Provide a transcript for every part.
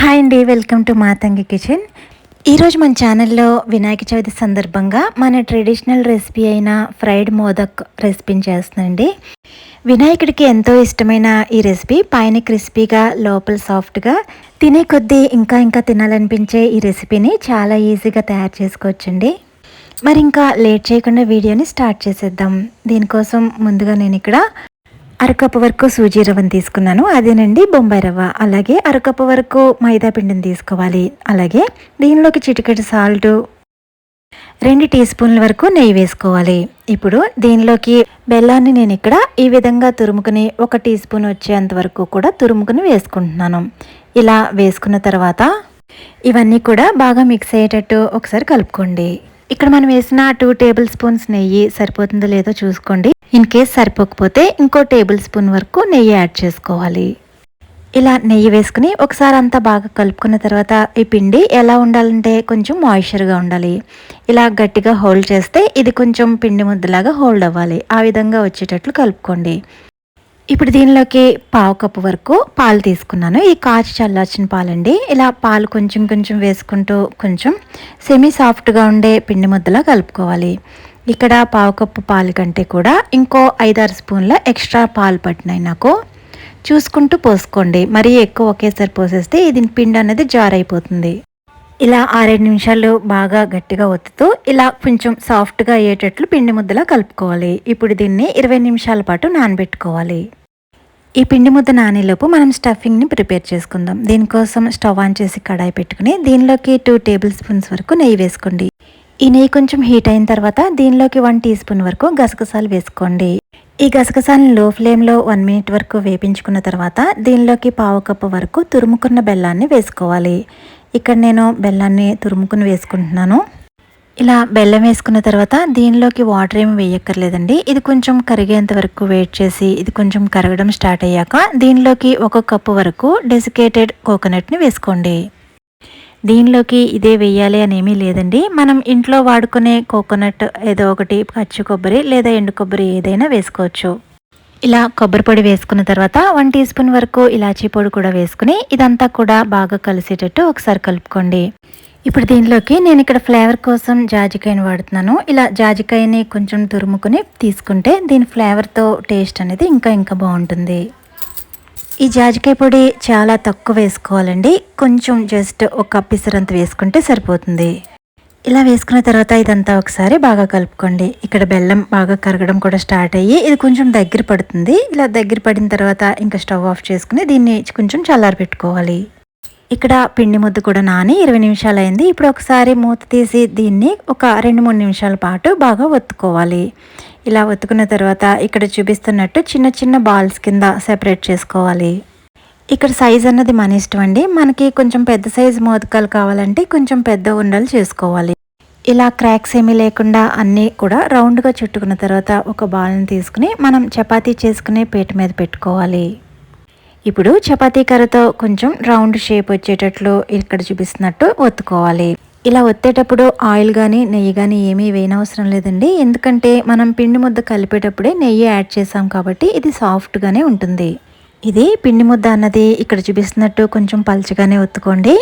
Hi అండి welcome to Matangi kitchen ఈరోజు మన ఛానల్లో వినాయక చవితి సందర్భంగా మన ట్రెడిషనల్ రెసిపీ అయిన ఫ్రైడ్ మోదక్ రెసిపీని చేస్తుందండి వినాయకుడికి ఎంతో ఇష్టమైన ఈ రెసిపీ పైన క్రిస్పీగా లోపల సాఫ్ట్గా తినే కొద్దీ ఇంకా ఇంకా తినాలనిపించే ఈ రెసిపీని చాలా ఈజీగా తయారు చేసుకోవచ్చండి. మరి ఇంకా లేట్ చేయకుండా వీడియోని స్టార్ట్ చేసేద్దాం. దీనికోసం ముందుగా నేను ఇక్కడ అరకప్పు వరకు సూజీ రవ్వను తీసుకున్నాను. అదేనండి బొంబాయి రవ్వ. అలాగే అరకప్పు వరకు మైదా పిండిని తీసుకోవాలి. అలాగే దీనిలోకి చిటికెడు సాల్ట్ రెండు టీ స్పూన్ల వరకు నెయ్యి వేసుకోవాలి. ఇప్పుడు దీనిలోకి బెల్లాన్ని నేను ఇక్కడ ఈ విధంగా తురుముకుని ఒక టీ స్పూన్ వచ్చేంత వరకు కూడా తురుముకుని వేసుకుంటున్నాను. ఇలా వేసుకున్న తర్వాత ఇవన్నీ కూడా బాగా మిక్స్ అయ్యేటట్టు ఒకసారి కలుపుకోండి. ఇక్కడ మనం వేసిన టూ టేబుల్ స్పూన్స్ నెయ్యి సరిపోతుందో లేదో చూసుకోండి. ఇన్ కేస్ సరిపోకపోతే ఇంకో టేబుల్ స్పూన్ వరకు నెయ్యి యాడ్ చేసుకోవాలి. ఇలా నెయ్యి వేసుకుని ఒకసారి అంతా బాగా కలుపుకున్న తర్వాత ఈ పిండి ఎలా ఉండాలంటే కొంచెం మాయిశ్చర్గా ఉండాలి. ఇలా గట్టిగా హోల్డ్ చేస్తే ఇది కొంచెం పిండి ముద్దలాగా హోల్డ్ అవ్వాలి. ఆ విధంగా వచ్చేటట్లు కలుపుకోండి. ఇప్పుడు దీనిలోకి పావు కప్పు వరకు పాలు తీసుకున్నాను. ఈ కాచి చల్లార్చిన పాలండి. ఇలా పాలు కొంచెం కొంచెం వేసుకుంటూ కొంచెం సెమీ సాఫ్ట్గా ఉండే పిండి ముద్దలా కలుపుకోవాలి. ఇక్కడ పావు కప్పు పాలు కంటే కూడా ఇంకో ఐదారు స్పూన్ల ఎక్స్ట్రా పాలు పట్టినాయి నాకు. చూసుకుంటూ పోసుకోండి. మరీ ఎక్కువ ఒకేసారి పోసేస్తే ఇది పిండి అనేది జార్ అయిపోతుంది ఇలా ఆరేడు నిమిషాలు బాగా గట్టిగా ఒత్తుతూ ఇలా కొంచెం సాఫ్ట్గా అయ్యేటట్లు పిండి ముద్దలా కలుపుకోవాలి. ఇప్పుడు దీన్ని ఇరవై నిమిషాల పాటు నానబెట్టుకోవాలి. ఈ పిండి ముద్ద నానేలోపు మనం స్టఫింగ్ని ప్రిపేర్ చేసుకుందాం. దీనికోసం స్టవ్ ఆన్ చేసి కడాయి పెట్టుకుని దీనిలోకి టూ టేబుల్ స్పూన్స్ వరకు నెయ్యి వేసుకోండి. ఈ నెయ్యి కొంచెం హీట్ అయిన తర్వాత దీనిలోకి వన్ టీ స్పూన్ వరకు గసగసాలు వేసుకోండి. ఈ గసగసాలను లో ఫ్లేమ్లో వన్ మినిట్ వరకు వేపించుకున్న తర్వాత దీనిలోకి పావు కప్పు వరకు తురుముకున్న బెల్లాన్ని వేసుకోవాలి. ఇక్కడ నేను బెల్లాన్ని తురుముకుని వేసుకుంటున్నాను. ఇలా బెల్లం వేసుకున్న తర్వాత దీనిలోకి వాటర్ ఏమి వేయక్కర్లేదండి. ఇది కొంచెం కరిగేంత వరకు వెయిట్ చేసి ఇది కొంచెం కరగడం స్టార్ట్ అయ్యాక దీనిలోకి ఒక కప్పు వరకు డెసికేటెడ్ కోకోనట్ని వేసుకోండి. దీనిలోకి ఇదే వేయాలి అనేమీ లేదండి. మనం ఇంట్లో వాడుకునే కోకోనట్ ఏదో ఒకటి పచ్చి కొబ్బరి లేదా ఎండు కొబ్బరి ఏదైనా వేసుకోవచ్చు. ఇలా కొబ్బరి పొడి వేసుకున్న తర్వాత వన్ టీ స్పూన్ వరకు ఇలాచీ పొడి కూడా వేసుకుని ఇదంతా కూడా బాగా కలిసేటట్టు ఒకసారి కలుపుకోండి. ఇప్పుడు దీనిలోకి నేను ఇక్కడ ఫ్లేవర్ కోసం జాజికాయని వాడుతున్నాను. ఇలా జాజికాయని కొంచెం తురుముకుని తీసుకుంటే దీని ఫ్లేవర్తో టేస్ట్ అనేది ఇంకా ఇంకా బాగుంటుంది. ఈ జాజికాయ పొడి చాలా తక్కువ వేసుకోవాలండి. కొంచెం జస్ట్ ఒక పిసరంత వేసుకుంటే సరిపోతుంది. ఇలా వేసుకున్న తర్వాత ఇదంతా ఒకసారి బాగా కలుపుకోండి. ఇక్కడ బెల్లం బాగా కరగడం కూడా స్టార్ట్ అయ్యి ఇది కొంచెం దగ్గర పడుతుంది. ఇలా దగ్గర పడిన తర్వాత ఇంకా స్టవ్ ఆఫ్ చేసుకుని దీన్ని కొంచెం చల్లారి పెట్టుకోవాలి ఇక్కడ పిండి ముద్ద కూడా నాని ఇరవై నిమిషాలు అయింది ఇప్పుడు ఒకసారి మూత తీసి దీన్ని ఒక రెండు మూడు నిమిషాల పాటు బాగా ఒత్తుకోవాలి. ఇలా ఒత్తుకున్న తర్వాత ఇక్కడ చూపిస్తున్నట్టు చిన్న చిన్న బాల్స్ కింద సెపరేట్ చేసుకోవాలి. ఇక్కడ సైజ్ అన్నది మన ఇష్టం అండి. మనకి కొంచెం పెద్ద సైజు మోదకాలు కావాలంటే కొంచెం పెద్ద ఉండలు చేసుకోవాలి. ఇలా క్రాక్స్ ఏమీ లేకుండా అన్నీ కూడా రౌండ్గా చుట్టుకున్న తర్వాత ఒక బాల్ని తీసుకుని మనం చపాతీ చేసుకునే పీట మీద పెట్టుకోవాలి. ఇప్పుడు చపాతీ కర్రతో కొంచెం రౌండ్ షేప్ వచ్చేటట్లు ఇక్కడ చూపిస్తున్నట్టు ఒత్తుకోవాలి. ఇలా ఒత్తేటప్పుడు ఆయిల్ కానీ నెయ్యి కానీ ఏమీ వేయనవసరం లేదండి. ఎందుకంటే మనం పిండి ముద్ద కలిపేటప్పుడే నెయ్యి యాడ్ చేసాం కాబట్టి ఇది సాఫ్ట్గానే ఉంటుంది. ఇది పిండి ముద్ద అన్నది ఇక్కడ చూపిస్తున్నట్టు కొంచెం పల్చగానే ఒత్తుకోండి.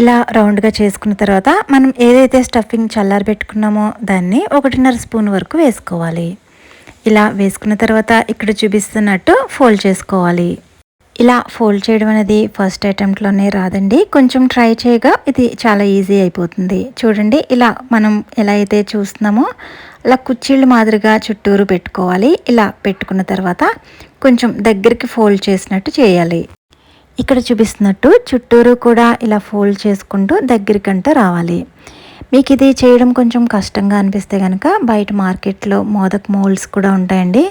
ఇలా రౌండ్గా చేసుకున్న తర్వాత మనం ఏదైతే స్టఫింగ్ చల్లారి పెట్టుకున్నామో దాన్ని ఒకటిన్నర స్పూన్ వరకు వేసుకోవాలి. ఇలా వేసుకున్న తర్వాత ఇక్కడ చూపిస్తున్నట్టు ఫోల్డ్ చేసుకోవాలి. ఇలా ఫోల్డ్ చేయడం అనేది ఫస్ట్ అటెంప్ట్లోనే రాదండి. కొంచెం ట్రై చేయగా ఇది చాలా ఈజీ అయిపోతుంది. చూడండి ఇలా మనం ఎలా అయితే చూస్తున్నామో అలా కుర్చీళ్ళు మాదిరిగా చుట్టూరు పెట్టుకోవాలి. ఇలా పెట్టుకున్న తర్వాత కొంచెం దగ్గరికి ఫోల్డ్ చేసినట్టు చేయాలి. ఇక్కడ చూపిస్తున్నట్టు చుట్టూరు కూడా ఇలా ఫోల్డ్ చేసుకుంటూ దగ్గరికంటే రావాలి. మీకు ఇది చేయడం కొంచెం కష్టంగా అనిపిస్తే కనుక బయట మార్కెట్లో మోదక్ మోల్డ్స్ కూడా ఉంటాయండి.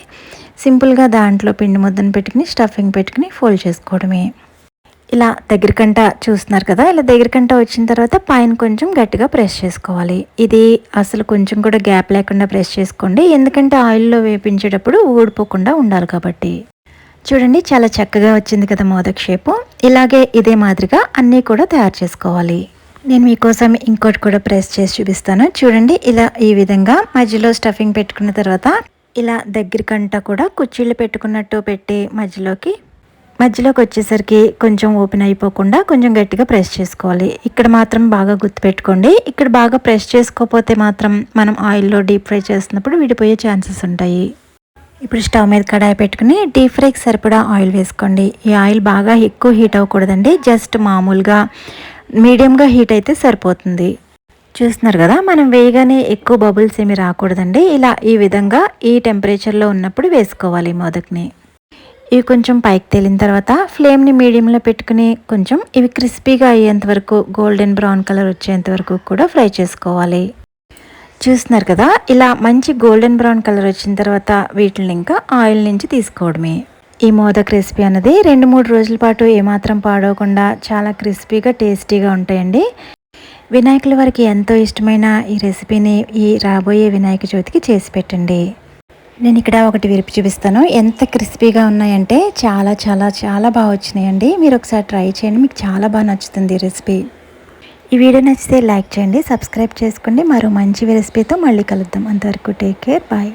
సింపుల్గా దాంట్లో పిండి ముద్దను పెట్టుకుని స్టఫింగ్ పెట్టుకుని ఫోల్డ్ చేసుకోవడమే. ఇలా దగ్గరకంట చూస్తున్నారు కదా ఇలా దగ్గరకంట వచ్చిన తర్వాత పైన కొంచెం గట్టిగా ప్రెస్ చేసుకోవాలి. ఇది అసలు కొంచెం కూడా గ్యాప్ లేకుండా ప్రెస్ చేసుకోండి. ఎందుకంటే ఆయిల్లో వేపించేటప్పుడు ఊడిపోకుండా ఉండాలి కాబట్టి. చూడండి చాలా చక్కగా వచ్చింది కదా మోదక్ షేపు. ఇలాగే ఇదే మాదిరిగా అన్నీ కూడా తయారు చేసుకోవాలి. నేను మీకోసం ఇంకోటి కూడా ప్రెస్ చేసి చూపిస్తాను. చూడండి ఇలా ఈ విధంగా మధ్యలో స్టఫింగ్ పెట్టుకున్న తర్వాత ఇలా దగ్గరికంట కూడా కుర్చీలు పెట్టుకున్నట్టు పెట్టి మధ్యలోకి మధ్యలోకి వచ్చేసరికి కొంచెం ఓపెన్ అయిపోకుండా కొంచెం గట్టిగా ప్రెస్ చేసుకోవాలి. ఇక్కడ మాత్రం బాగా గుర్తుపెట్టుకోండి. ఇక్కడ బాగా ప్రెస్ చేసుకోకపోతే మాత్రం మనం ఆయిల్లో డీప్ ఫ్రై చేస్తున్నప్పుడు విడిపోయే ఛాన్సెస్ ఉంటాయి. ఇప్పుడు స్టవ్ మీద కడాయి పెట్టుకుని డీప్ ఫ్రైకి సరిపడా ఆయిల్ వేసుకోండి. ఈ ఆయిల్ బాగా ఎక్కువ హీట్ అవ్వకూడదండి. జస్ట్ మామూలుగా మీడియంగా హీట్ అయితే సరిపోతుంది. చూస్తున్నారు కదా మనం వేయగానే ఎక్కువ బబుల్స్ ఏమి రాకూడదండి. ఇలా ఈ విధంగా ఈ టెంపరేచర్లో ఉన్నప్పుడు వేసుకోవాలి మొదటిని. మోదక్ని ఇవి కొంచెం పైకి తేలిన తర్వాత ఫ్లేమ్ని మీడియంలో పెట్టుకుని కొంచెం ఇవి క్రిస్పీగా అయ్యేంత వరకు గోల్డెన్ బ్రౌన్ కలర్ వచ్చేంత వరకు కూడా ఫ్రై చేసుకోవాలి. చూస్తున్నారు కదా ఇలా మంచి గోల్డెన్ బ్రౌన్ కలర్ వచ్చిన తర్వాత వీటిని ఇంకా ఆయిల్ నుంచి తీసుకోవడమే. ఈ మోదక్ రెసిపీ అన్నది రెండు మూడు రోజుల పాటు ఏమాత్రం పాడవకుండా చాలా క్రిస్పీగా టేస్టీగా ఉంటాయండి. వినాయకుల వారికి ఎంతో ఇష్టమైన ఈ రెసిపీని ఈ రాబోయే వినాయక చవితికి చేసి పెట్టండి. నేను ఇక్కడ ఒకటి విరిపి చూపిస్తాను. ఎంత క్రిస్పీగా ఉన్నాయంటే చాలా చాలా చాలా బాగా వచ్చినాయండి. మీరు ఒకసారి ట్రై చేయండి. మీకు చాలా బాగా నచ్చుతుంది ఈ రెసిపీ. ఈ వీడియో నచ్చితే లైక్ చేయండి సబ్స్క్రైబ్ చేసుకోండి. మరో మంచి రెసిపీతో మళ్ళీ కలుద్దాం. అంతవరకు టేక్ కేర్. బాయ్.